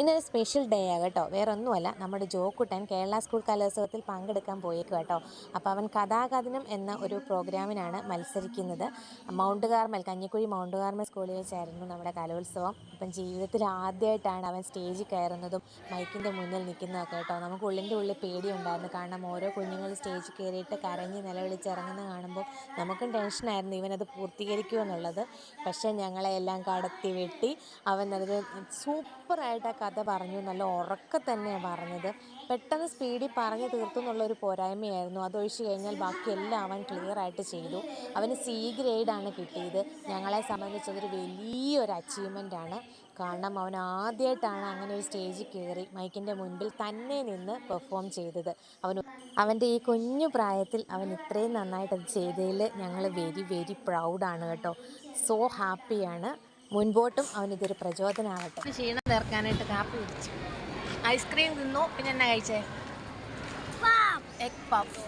ഇന്നൊരു special day ആണ് കേട്ടോ. വേറെ ഒന്നുമല്ല നമ്മുടെ ജോക്കുട്ടൻ കേരള സ്കൂൾ കലോത്സവത്തിൽ പങ്കെടുക്കാൻ പോയേക്കും കേട്ടോ. അപ്പോൾ അവൻ കഥാകഥനം എന്ന ഒരു പ്രോഗ്രാമിനാണ് മത്സരിക്കുന്നത്. Mount Carmel Kanjikuzhi Mount Carmel സ്കൂളിൽ വെച്ചായിരുന്നു നമ്മുടെ കലോത്സവം. അപ്പം ജീവിതത്തിൽ ആദ്യമായിട്ടാണ് അവൻ സ്റ്റേജിൽ കയറുന്നതും മൈക്കിന്റെ മുന്നിൽ നിൽക്കുന്നതൊക്കെ കേട്ടോ. നമുക്ക് ഉള്ളിന്റെ ഉള്ളിൽ പേടിയുണ്ടായിരുന്നു. കാരണം ഓരോ കുഞ്ഞുങ്ങൾ സ്റ്റേജിൽ കയറിയിട്ട് കരഞ്ഞ് നിലവിളിച്ച് ഇറങ്ങുന്നത് കാണുമ്പോൾ നമുക്കും ടെൻഷനായിരുന്നു ഇവനത് പൂർത്തീകരിക്കുമെന്നുള്ളത് പക്ഷേ ഞങ്ങളെ എല്ലാം കടത്തി വെട്ടി അവൻ അത് സൂപ്പറായിട്ട് ആ കഥ പറഞ്ഞു നല്ല ഉറക്കെ തന്നെയാണ് പറഞ്ഞത്. പെട്ടെന്ന് സ്പീഡിൽ പറഞ്ഞു തീർത്തു എന്നുള്ളൊരു പോരായ്മയായിരുന്നു അതൊഴിച്ച് കഴിഞ്ഞാൽ ബാക്കിയെല്ലാം അവൻ ക്ലിയർ ആയിട്ട് ചെയ്തു. അവന് സി ഗ്രേഡാണ് കിട്ടിയത്. ഞങ്ങളെ സംബന്ധിച്ചതൊരു വലിയൊരു അച്ചീവ്മെന്റാണ് കാരണം അവൻ ആദ്യമായിട്ടാണ് അങ്ങനെ ഒരു സ്റ്റേജിൽ കയറി മൈക്കിന്റെ മുൻപിൽ തന്നെ നിന്ന് പെർഫോം ചെയ്തത്. അവൻ അവന്റെ ഈ കുഞ്ഞു പ്രായത്തിൽ അവൻ ഇത്രയും നന്നായിട്ട് അത് ചെയ്തതിൽ ഞങ്ങൾ വെരി വെരി പ്രൗഡാണ് കേട്ടോ. സോ ഹാപ്പിയാണ് മുൻപോട്ടും അവനിതൊരു പ്രചോദനമാകട്ടെ ക്ഷീണം തീർക്കാനായിട്ട് കാപ്പി കുടിച്ചു. ഐസ്ക്രീം തിന്നു പിന്നെ എന്നാ കഴിച്ചേ? Egg puff